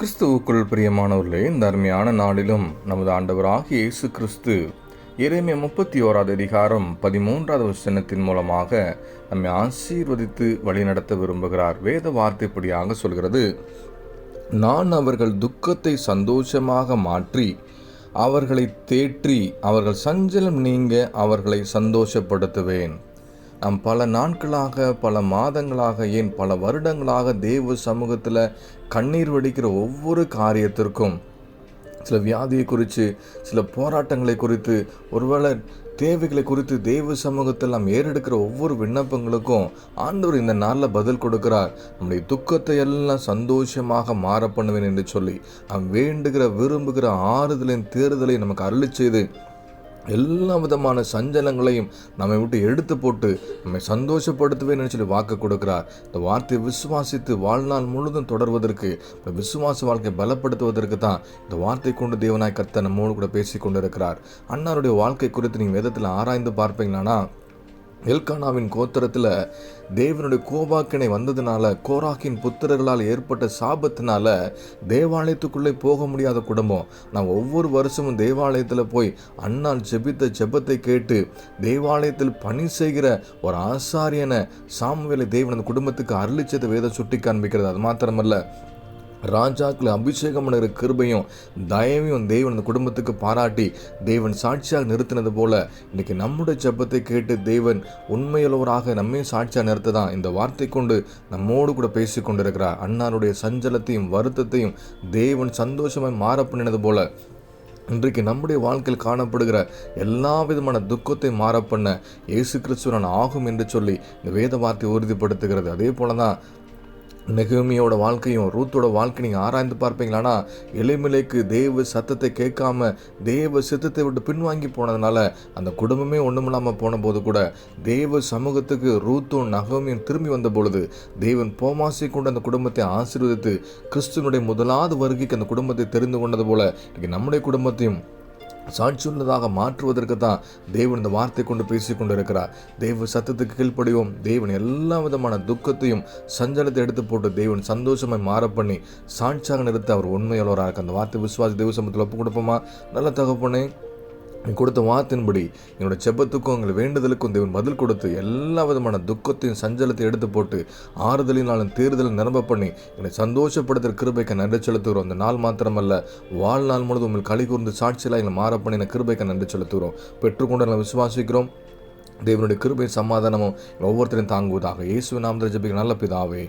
கிறிஸ்துவுக்குள் பிரியமானவர்களே இந்த அருமையான நாளிலும் நமது ஆண்டவராக இயேசு கிறிஸ்து இறைமை முப்பத்தி ஓராவது அதிகாரம் பதிமூன்றாவது வசனத்தின் மூலமாக நம்மை ஆசீர்வதித்து வழிநடத்த விரும்புகிறார். வேத வார்த்தைப்படியாக சொல்கிறது நான் அவர்கள் துக்கத்தை சந்தோஷமாக மாற்றி அவர்களை தேற்றி அவர்கள் சஞ்சலம் நீங்க அவர்களை சந்தோஷப்படுத்துவேன். நாம் பல நாட்களாக பல மாதங்களாக ஏன் பல வருடங்களாக தேவ சமூகத்தில் கண்ணீர் வடிக்கிற ஒவ்வொரு காரியத்திற்கும் சில வியாதியை குறித்து சில போராட்டங்களை குறித்து ஒருவேளை தேவைகளை குறித்து தெய்வ சமூகத்தில் நாம் ஏறெடுக்கிற ஒவ்வொரு விண்ணப்பங்களுக்கும் ஆண்டவர் இந்த நாளில் பதில் கொடுக்கிறார். நம்முடைய துக்கத்தை எல்லாம் சந்தோஷமாக மாற பண்ணுவேன் என்று சொல்லி நாம் வேண்டுகிற விரும்புகிற ஆறுதலின் தேர்தலை நமக்கு அருளி செய்து எல்லா விதமான சஞ்சலங்களையும் நம்மை விட்டு எடுத்து போட்டு நம்மை சந்தோஷப்படுத்துவேன் சொல்லி வாக்கு கொடுக்கிறார். இந்த வார்த்தையை விசுவாசித்து வாழ்நாள் முழுதும் தொடர்வதற்கு இந்த விசுவாச வாழ்க்கை பலப்படுத்துவதற்கு தான் இந்த வார்த்தை கொண்டு தேவனாய் கர்த்தன் நம்மோடு கூட பேசி கொண்டிருக்கிறார் அன்னாருடைய வாழ்க்கை குறித்து நீங்கள் வேதத்தில் ஆராய்ந்து பார்ப்பீங்களானா எல்கானாவின் கோத்திரத்தில் தேவனுடைய கோபாக்கினை வந்ததுனால கோராக்கின் புத்திரர்களால் ஏற்பட்ட சாபத்தினால தேவாலயத்துக்குள்ளே போக முடியாத குடும்பம். நான் ஒவ்வொரு வருஷமும் தேவாலயத்தில் போய் அண்ணால் ஜெபித்த ஜெபத்தை கேட்டு தேவாலயத்தில் பணி செய்கிற ஒரு ஆசாரியனை சாமுவேலை தேவன் அந்த குடும்பத்துக்கு அருளிச்சதை வேதம் சுட்டி காண்பிக்கிறது அது மாத்திரமல்ல ராஜாக்கள் அபிஷேகம் பண்ணுகிற கிருபையும் தயவையும் தேவன் அந்த குடும்பத்துக்கு பாராட்டி தேவன் சாட்சியாக நிறுத்தினது போல இன்னைக்கு நம்முடைய ஜெபத்தை கேட்டு தேவன் உண்மையுள்ளவராக நம்மையும் சாட்சியாக நிறுத்த தான் இந்த வார்த்தை கொண்டு நம்மோடு கூட பேசி கொண்டிருக்கிறார். அன்னாருடைய சஞ்சலத்தையும் வருத்தத்தையும் தேவன் சந்தோஷமாய் மாற பண்ணினது போல இன்றைக்கு நம்முடைய வாழ்க்கையில் காணப்படுகிற எல்லா விதமான துக்கத்தை மாற பண்ண இயேசு கிறிஸ்துவன் ஆகும் என்று சொல்லி இந்த வேத வார்த்தை உறுதிப்படுத்துகிறது. அதே போல தான் நெகுமியோட வாழ்க்கையும் ரூத்தோட வாழ்க்கை நீங்கள் ஆராய்ந்து பார்ப்பீங்களானா எளிமலைக்கு தேவ சத்தத்தை கேட்காம தேவ சித்தத்தை விட்டு பின்வாங்கி போனதுனால அந்த குடும்பமே ஒன்றுமில்லாமல் போன போது கூட தேவ சமூகத்துக்கு ரூத்தும் நகமியும் திரும்பி வந்த பொழுது தேவன் போமாசி கொண்டு அந்த குடும்பத்தை ஆசீர்வதித்து கிறிஸ்துவனுடைய முதலாவது வருகைக்கு அந்த குடும்பத்தை தெரிந்து கொண்டது போல இன்றைக்கு நம்முடைய குடும்பத்தையும் சாட்சியுள்ளதாக மாற்றுவதற்கு தான் தேவன் இந்த வார்த்தை கொண்டு பேசி கொண்டிருக்கிறார். தேவ சத்தத்துக்கு கீழ்ப்படிவோம். தேவன் எல்லா விதமான துக்கத்தையும் சஞ்சலத்தை எடுத்து போட்டு தேவன் சந்தோஷமாய் மாற பண்ணி சாட்சியாக நிறுத்த அவர் உண்மையுள்ளவராக இருக்கு அந்த வார்த்தை விசுவாசி தேவ சமத்தில் ஒப்பு கொடுப்போமா? நல்ல தகப்பனே கொடுத்த வார்த்தையின்படி என்னோடய செபத்துக்கும் உங்கள் வேண்டுதலுக்கும் தேவன் பதில் கொடுத்து எல்லா விதமான துக்கத்தையும் சஞ்சலத்தை எடுத்து போட்டு ஆறுதலினாலும் தேர்தலும் நிரம்ப பண்ணி என்னை சந்தோஷப்படுத்துகிற கிருபைக்கு நன்றி செலுத்துகிறோம். அந்த நாள் மாத்திரமல்ல வாழ்நாள் முழுவதும் உங்களுக்கு களி கூர்ந்து சாட்சியெல்லாம் எங்களை மாற பண்ணி கிருபைக்கு நன்றி செலுத்துகிறோம். பெற்றுக்கொண்டு நாங்கள் விசுவாசிக்கிறோம். தேவனுடைய கிருபையும் சமாதானமும் ஒவ்வொருத்தரையும் தாங்குவதாக. இயேசு நாமத்தில் ஜபிக்க நல்ல பிதாவே